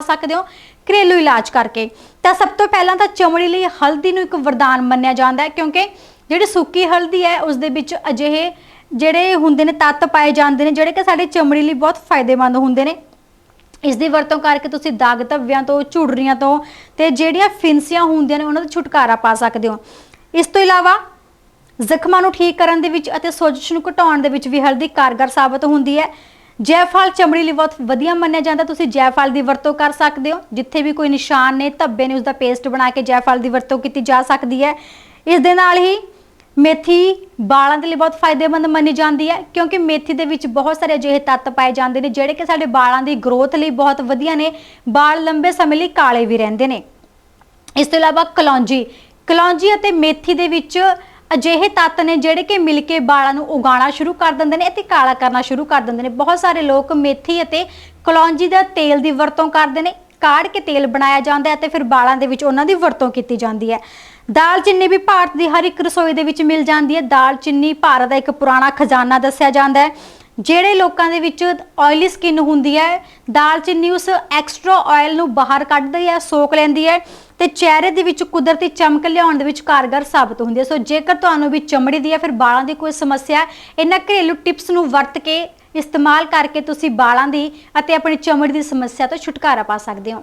ਸਕਦੇ ਹੋ ਘਰੇਲੂ ਇਲਾਜ ਕਰਕੇ। ਤਾਂ ਸਭ ਤੋਂ ਪਹਿਲਾਂ ਤਾਂ ਚਮੜੀ ਲਈ ਹਲਦੀ ਨੂੰ ਇੱਕ ਵਰਦਾਨ ਮੰਨਿਆ ਜਾਂਦਾ ਹੈ, ਕਿਉਂਕਿ ਜਿਹੜੀ ਸੁੱਕੀ ਹਲਦੀ ਹੈ, ਉਸ ਦੇ ਵਿੱਚ ਅਜਿਹੇ ਜਿਹੜੇ ਹੁੰਦੇ ਨੇ ਤੱਤ ਪਾਏ ਜਾਂਦੇ ਨੇ, ਜਿਹੜੇ ਕਿ ਸਾਡੀ ਚਮੜੀ ਲਈ ਬਹੁਤ ਫਾਇਦੇਮੰਦ ਹੁੰਦੇ ਨੇ। ਇਸ ਦੀ ਵਰਤੋਂ ਕਰਕੇ ਤੁਸੀਂ ਦਾਗ ਧੱਬਿਆਂ ਤੋਂ, ਝੁਰੜੀਆਂ ਤੋਂ ਤੇ ਜਿਹੜੀਆਂ ਫਿੰਸੀਆਂ ਹੁੰਦੀਆਂ ਨੇ, ਉਹਨਾਂ ਤੋਂ ਛੁਟਕਾਰਾ ਪਾ ਸਕਦੇ ਹੋ। ਇਸ ਤੋਂ ਇਲਾਵਾ ਜ਼ਖਮਾਂ ਨੂੰ ਠੀਕ ਕਰਨ ਦੇ ਵਿੱਚ ਅਤੇ ਸੋਜਸ਼ ਨੂੰ ਘਟਾਉਣ ਦੇ ਵਿੱਚ ਵੀ ਹਲਦੀ ਕਾਰਗਰ ਸਾਬਤ ਹੁੰਦੀ ਹੈ। ਜੈਫਲ ਚਮੜੀ ਲਈ ਬਹੁਤ ਵਧੀਆ ਮੰਨਿਆ ਜਾਂਦਾ। ਤੁਸੀਂ ਜੈਫਲ ਦੀ ਵਰਤੋਂ ਕਰ ਸਕਦੇ ਹੋ। ਜਿੱਥੇ ਵੀ ਕੋਈ ਨਿਸ਼ਾਨ ਨੇ, ਧੱਬੇ ਨੇ ਉਸ ਦਾ ਪੇਸਟ ਬਣਾ ਕੇ ਜੈਫਲ ਦੀ ਵਰਤੋਂ ਕੀਤੀ ਜਾ ਸਕਦੀ ਹੈ। ਇਸ ਦੇ ਨਾਲ ਹੀ ਮੇਥੀ ਬਾਲਾਂ ਦੇ ਲਈ ਬਹੁਤ ਫਾਇਦੇਮੰਦ ਮੰਨੀ ਜਾਂਦੀ ਹੈ, ਕਿਉਂਕਿ ਮੇਥੀ ਦੇ ਵਿੱਚ ਬਹੁਤ ਸਾਰੇ ਅਜਿਹੇ ਤੱਤ ਪਾਏ ਜਾਂਦੇ ਨੇ, ਜਿਹੜੇ ਕਿ ਸਾਡੇ ਬਾਲਾਂ ਦੀ ਗਰੋਥ ਲਈ ਬਹੁਤ ਵਧੀਆ ਨੇ। ਬਾਲ ਲੰਬੇ ਸਮੇਂ ਲਈ ਕਾਲੇ ਵੀ ਰਹਿੰਦੇ ਨੇ। ਇਸ ਤੋਂ ਇਲਾਵਾ ਕਲੌਂਜੀ। ਕਲੌਂਜੀ ਅਤੇ ਮੇਥੀ ਦੇ ਵਿੱਚ ਅਜਿਹੇ ਤੱਤ ਨੇ ਜਿਹੜੇ ਕਿ ਮਿਲ ਕੇ ਵਾਲਾਂ ਨੂੰ ਉਗਾਉਣਾ ਸ਼ੁਰੂ ਕਰ ਦਿੰਦੇ ਨੇ ਅਤੇ ਕਾਲਾ ਕਰਨਾ ਸ਼ੁਰੂ ਕਰ ਦਿੰਦੇ ਨੇ। ਬਹੁਤ ਸਾਰੇ ਲੋਕ ਮੇਥੀ ਅਤੇ ਕਲੌਂਜੀ ਦਾ ਤੇਲ ਦੀ ਵਰਤੋਂ ਕਰਦੇ ਨੇ। ਕਾੜ ਕੇ ਤੇਲ ਬਣਾਇਆ ਜਾਂਦਾ ਹੈ ਤੇ ਫਿਰ ਵਾਲਾਂ ਦੇ ਵਿੱਚ ਉਹਨਾਂ ਦੀ ਵਰਤੋਂ ਕੀਤੀ ਜਾਂਦੀ ਹੈ। ਦਾਲਚੀਨੀ ਵੀ ਭਾਰਤ ਦੀ ਹਰ ਇੱਕ ਰਸੋਈ ਦੇ ਵਿੱਚ ਮਿਲ ਜਾਂਦੀ ਹੈ। ਦਾਲਚੀਨੀ ਭਾਰਤ ਦਾ ਇੱਕ ਪੁਰਾਣਾ ਖਜ਼ਾਨਾ ਦੱਸਿਆ ਜਾਂਦਾ ਹੈ। ਜਿਹੜੇ ਲੋਕਾਂ ਦੇ ਵਿੱਚ ਆਇਲੀ ਸਕਿਨ ਹੁੰਦੀ ਹੈ ਦਾਲਚੀਨੀ ਉਸ ਐਕਸਟਰਾ ਆਇਲ ਨੂੰ ਬਾਹਰ ਕੱਢਦੀ ਹੈ ਸੋਖ ਲੈਂਦੀ ਹੈ ਤੇ ਚਿਹਰੇ ਦੇ ਵਿੱਚ ਕੁਦਰਤੀ ਚਮਕ ਲਿਆਉਣ ਦੇ ਵਿੱਚ ਕਾਰਗਰ ਸਾਬਤ ਹੁੰਦੀ ਹੈ। ਸੋ ਜੇਕਰ ਤੁਹਾਨੂੰ ਵੀ ਚਮੜੀ ਦੀ ਜਾਂ ਫਿਰ ਵਾਲਾਂ ਦੀ ਕੋਈ ਸਮੱਸਿਆ ਹੈ, ਇਹਨਾਂ ਘਰੇਲੂ ਟਿਪਸ ਨੂੰ ਵਰਤ ਕੇ ਇਸਤੇਮਾਲ ਕਰਕੇ ਤੁਸੀਂ ਵਾਲਾਂ ਦੀ ਅਤੇ ਆਪਣੀ ਚਮੜੀ ਦੀ ਸਮੱਸਿਆ ਤੋਂ ਛੁਟਕਾਰਾ ਪਾ ਸਕਦੇ ਹੋ।